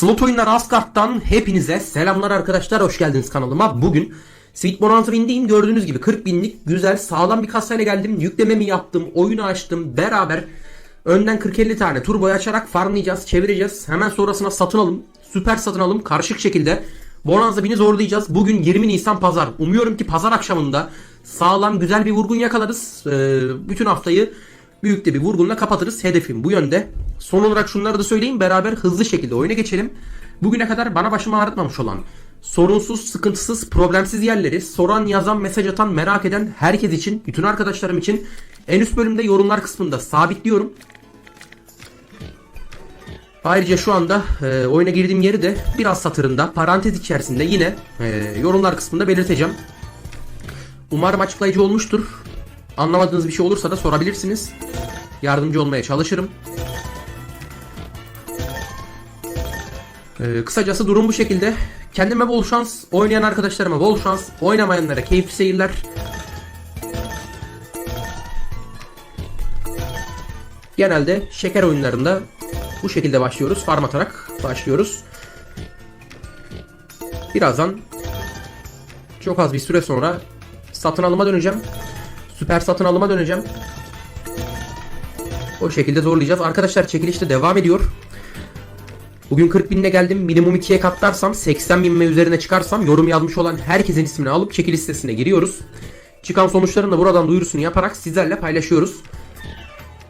Slot oyunları Asgard'dan hepinize selamlar arkadaşlar. Hoş geldiniz kanalıma. Bugün Sweet Bonanza Wind'eyim. Gördüğünüz gibi 40 binlik güzel sağlam bir kasayla geldim. Yüklememi yaptım. Oyunu açtım. Beraber önden 40-50 tane turboyu açarak farmlayacağız. Çevireceğiz. Hemen sonrasına satın alım. Süper satın alım. Karışık şekilde Bonanza Win'i zorlayacağız. Bugün 20 Nisan pazar. Umuyorum ki pazar akşamında sağlam güzel bir vurgun yakalarız. Ee, bütün haftayı büyük de bir vurgunla kapatırız. Hedefim bu yönde. Son olarak şunları da söyleyeyim. Beraber hızlı şekilde oyuna geçelim. Bugüne kadar bana başımı ağrıtmamış olan, sorunsuz, sıkıntısız, problemsiz yerleri soran, yazan, mesaj atan, merak eden herkes için, bütün arkadaşlarım için en üst bölümde yorumlar kısmında sabitliyorum. Ayrıca şu anda e, oyuna girdiğim yeri de biraz satırında parantez içerisinde yine e, yorumlar kısmında belirteceğim. Umarım açıklayıcı olmuştur. Anlamadığınız bir şey olursa da sorabilirsiniz. Yardımcı olmaya çalışırım. Ee, kısacası durum bu şekilde. Kendime bol şans, oynayan arkadaşlarıma bol şans, oynamayanlara keyifli seyirler. Genelde şeker oyunlarında bu şekilde başlıyoruz. Farm atarak başlıyoruz. Birazdan çok az bir süre sonra satın alıma döneceğim. Süper satın alıma döneceğim. O şekilde zorlayacağız. Arkadaşlar çekiliş de devam ediyor. Bugün 40 binine geldim. Minimum 2'ye katlarsam 80 bin üzerine çıkarsam yorum yazmış olan herkesin ismini alıp çekiliş sitesine giriyoruz. Çıkan sonuçların da buradan duyurusunu yaparak sizlerle paylaşıyoruz.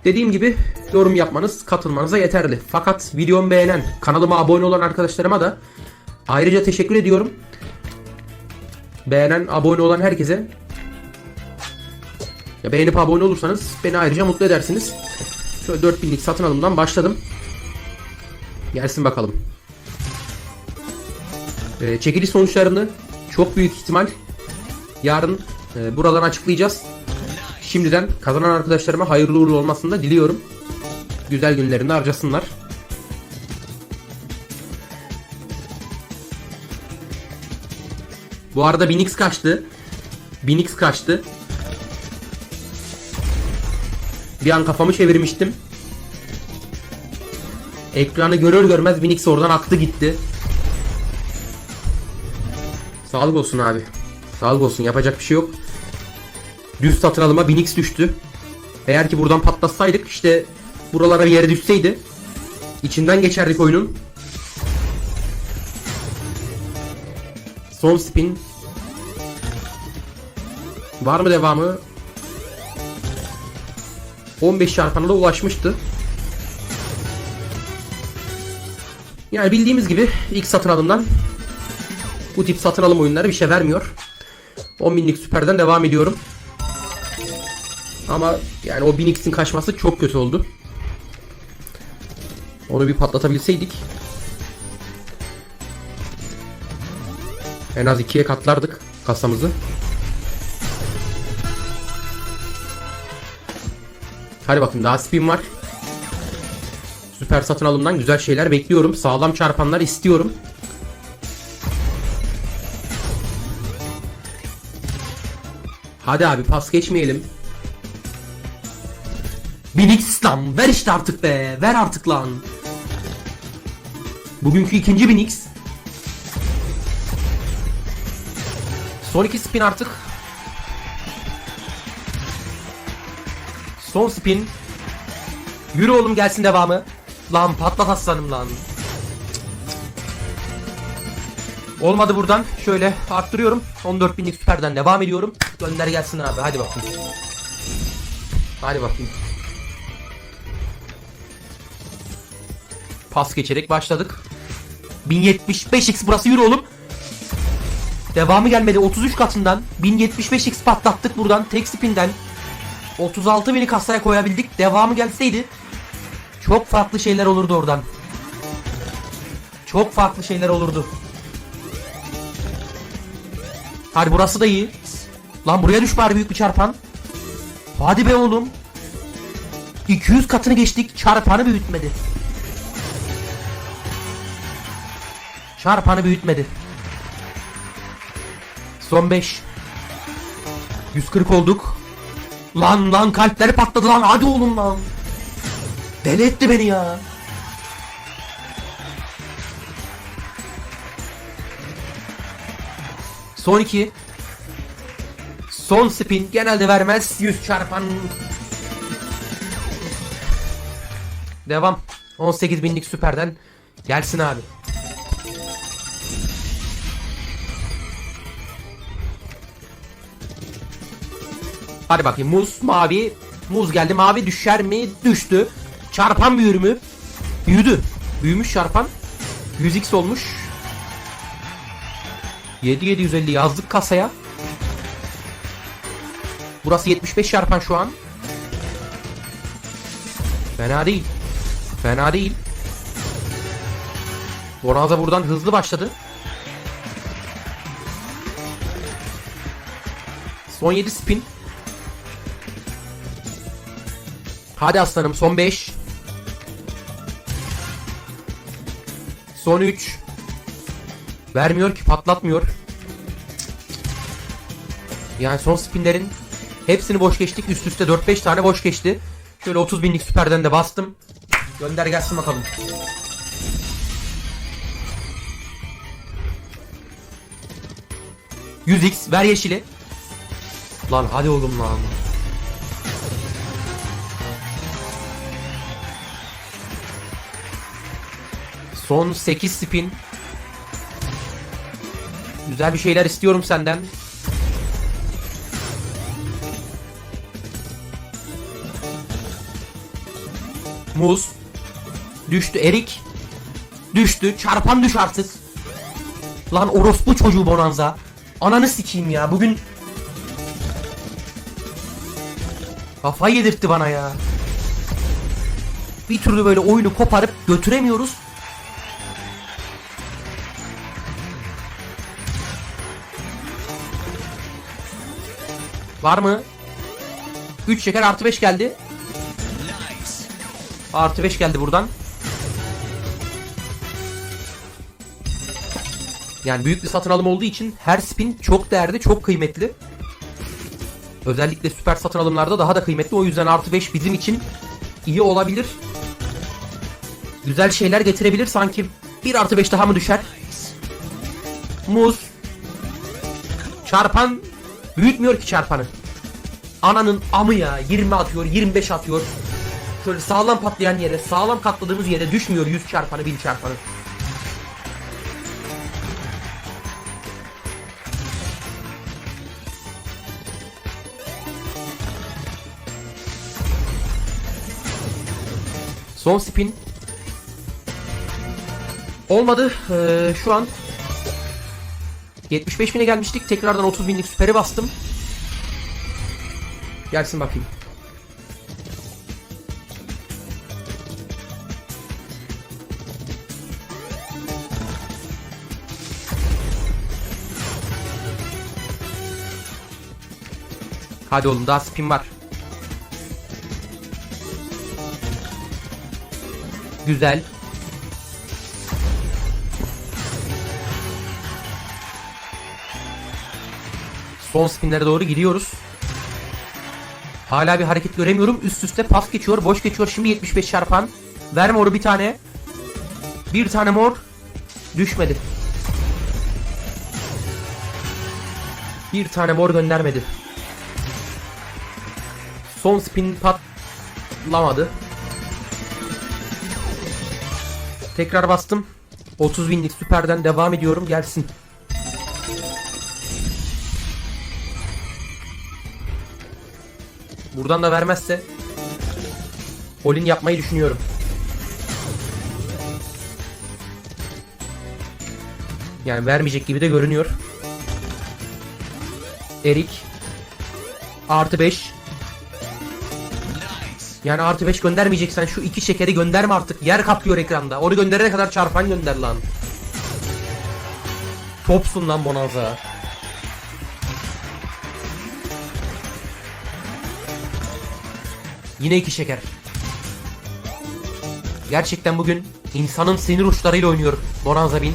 Dediğim gibi yorum yapmanız katılmanıza yeterli. Fakat videomu beğenen, kanalıma abone olan arkadaşlarıma da ayrıca teşekkür ediyorum. Beğenen, abone olan herkese ya beğenip abone olursanız beni ayrıca mutlu edersiniz. Şöyle 4000'lik satın alımdan başladım. Gelsin bakalım. Ee, çekiliş sonuçlarını çok büyük ihtimal yarın e, buradan açıklayacağız. Şimdiden kazanan arkadaşlarıma hayırlı uğurlu olmasını da diliyorum. Güzel günlerinde harcasınlar. Bu arada 1000x kaçtı. 1000x kaçtı. Bir an kafamı çevirmiştim. Ekranı görür görmez 1000x oradan aktı gitti. Sağlık olsun abi. Sağlık olsun yapacak bir şey yok. Düz satın alıma 1000x düştü. Eğer ki buradan patlatsaydık işte buralara bir yere düşseydi içinden geçerdik oyunun. Son spin. Var mı devamı? 15 çarpana da ulaşmıştı. Yani bildiğimiz gibi ilk satın alımdan bu tip satın alım oyunları bir şey vermiyor. 10 binlik süperden devam ediyorum. Ama yani o 1000x'in kaçması çok kötü oldu. Onu bir patlatabilseydik. En az ikiye katlardık kasamızı. Hadi bakın daha spin var. Süper satın alımdan güzel şeyler bekliyorum. Sağlam çarpanlar istiyorum. Hadi abi pas geçmeyelim. 1000x lan ver işte artık be ver artık lan. Bugünkü ikinci 1000x. Son iki spin artık. Son spin. Yürü oğlum gelsin devamı. Lan patlat aslanım lan. Olmadı buradan. Şöyle arttırıyorum. 14.000'lik süperden devam ediyorum. Gönder gelsin abi. Hadi bakayım. Hadi bakayım. Pas geçerek başladık. 1075x burası yürü oğlum. Devamı gelmedi 33 katından 1075x patlattık buradan tek spinden 36 bini kasaya koyabildik devamı gelseydi çok farklı şeyler olurdu oradan çok farklı şeyler olurdu Hadi burası da iyi Lan buraya düş bari büyük bir çarpan Hadi be oğlum 200 katını geçtik çarpanı büyütmedi Çarpanı büyütmedi. Son 5. 140 olduk. Lan lan kalpleri patladı lan hadi oğlum lan. Deli etti beni ya. Son iki. Son spin genelde vermez. Yüz çarpan. Devam. 18 binlik süperden. Gelsin abi. Hadi bakayım muz mavi. Muz geldi mavi düşer mi? Düştü. Çarpan büyür mü? Büyüdü. Büyümüş çarpan. 100x olmuş. 7750 yazdık kasaya. Burası 75 çarpan şu an. Fena değil. Fena değil. Bonanza buradan hızlı başladı. Son 7 spin. Hadi aslanım son 5. Son 3. Vermiyor ki patlatmıyor. Yani son spinlerin hepsini boş geçtik. Üst üste 4-5 tane boş geçti. Şöyle 30 binlik süperden de bastım. Gönder gelsin bakalım. ...100x ver yeşili. Lan hadi oğlum lan. Son 8 spin. Güzel bir şeyler istiyorum senden. Muz. Düştü Erik. Düştü. Çarpan düş artık. Lan orospu çocuğu Bonanza. Ananı sikeyim ya. Bugün Kafayı yedirtti bana ya. Bir türlü böyle oyunu koparıp götüremiyoruz. Var mı? 3 şeker artı 5 geldi. Artı 5 geldi buradan. Yani büyük bir satın alım olduğu için her spin çok değerli, çok kıymetli. Özellikle süper satın alımlarda daha da kıymetli. O yüzden artı 5 bizim için iyi olabilir. Güzel şeyler getirebilir. Sanki bir artı 5 daha mı düşer? Muz. Çarpan büyütmüyor ki çarpanı. Ananın amı ya. 20 atıyor, 25 atıyor. Şöyle sağlam patlayan yere, sağlam katladığımız yere düşmüyor 100 çarpanı, 1000 çarpanı. Son spin. Olmadı. Ee, şu an 75 bine gelmiştik. Tekrardan 30 binlik süperi bastım. Gelsin bakayım. Hadi oğlum daha spin var. Güzel. Son spinlere doğru gidiyoruz. Hala bir hareket göremiyorum. Üst üste pas geçiyor, boş geçiyor. Şimdi 75 çarpan. Ver moru bir tane. Bir tane mor. Düşmedi. Bir tane mor göndermedi. Son spin patlamadı. Tekrar bastım. 30 binlik süperden devam ediyorum. Gelsin. Buradan da vermezse Olin yapmayı düşünüyorum. Yani vermeyecek gibi de görünüyor. Erik Artı 5 Yani artı 5 göndermeyeceksen şu iki şekeri gönderme artık. Yer kaplıyor ekranda. Onu gönderene kadar çarpan gönder lan. Topsun lan Bonanza. Yine iki şeker. Gerçekten bugün insanın sinir uçlarıyla oynuyor Bonanza Bin.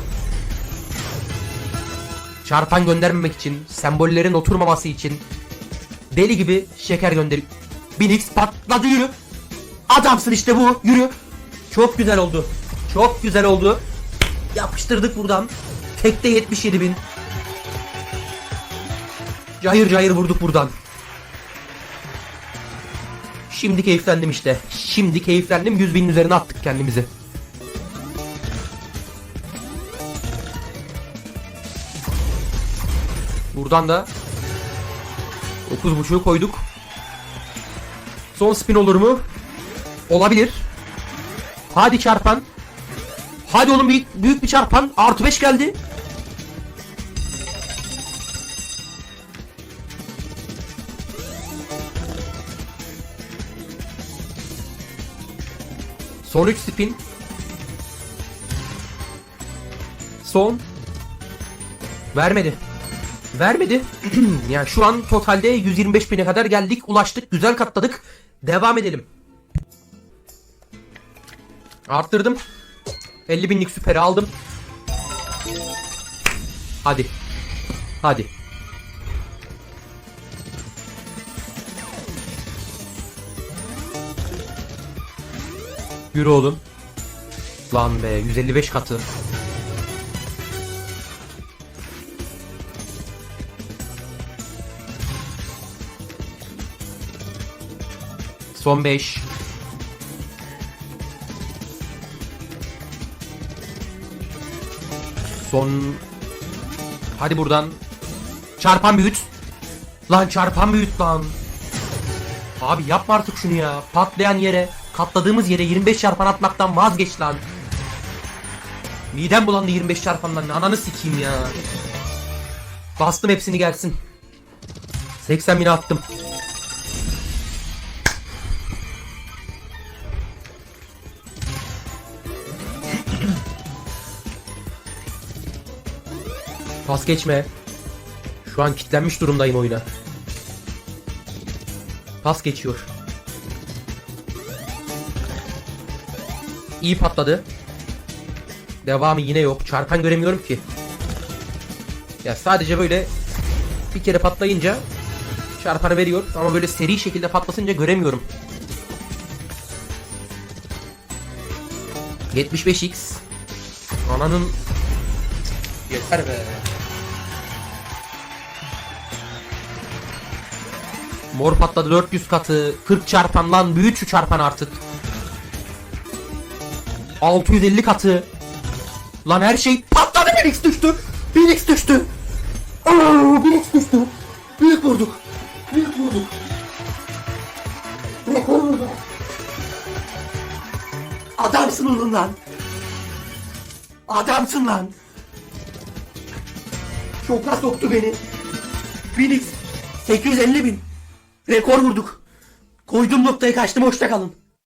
Çarpan göndermemek için, sembollerin oturmaması için deli gibi şeker gönder. Binix patladı yürü. Adamsın işte bu yürü. Çok güzel oldu. Çok güzel oldu. Yapıştırdık buradan. Tekte 77 bin. Cayır cayır vurduk buradan. Şimdi keyiflendim işte. Şimdi keyiflendim. 100 binin üzerine attık kendimizi. Buradan da 9.5'u koyduk. Son spin olur mu? Olabilir. Hadi çarpan. Hadi oğlum büyük, büyük bir çarpan. Artı 5 geldi. Son 3 spin. Son. Vermedi. Vermedi. yani şu an totalde 125 bine kadar geldik. Ulaştık. Güzel katladık. Devam edelim. Arttırdım. 50 binlik süperi aldım. Hadi. Hadi. Yürü oğlum. Lan be 155 katı. Son 5. Son... Hadi buradan. Çarpan büyüt. Lan çarpan büyüt lan. Abi yapma artık şunu ya. Patlayan yere, katladığımız yere 25 çarpan atmaktan vazgeç lan. Midem bulandı 25 çarpandan. Ananı sikeyim ya. Bastım hepsini gelsin. 80 bin attım. Pas geçme. Şu an kitlenmiş durumdayım oyuna. Pas geçiyor. İyi patladı. Devamı yine yok. Çarpan göremiyorum ki. Ya sadece böyle bir kere patlayınca çarpanı veriyor ama böyle seri şekilde patlasınca göremiyorum. 75x Ananın Yeter be. Mor patladı 400 katı. 40 çarpan lan büyüt şu çarpan artık. 650 katı. Lan her şey patladı Phoenix düştü. Phoenix düştü. Aa, Phoenix düştü. Büyük vurduk. Büyük vurduk. Rekor vurduk. Adamsın oğlum lan. Adamsın lan. Şoka soktu beni. Phoenix 850 bin. Rekor vurduk. Koyduğum noktaya kaçtım hoşça kalın.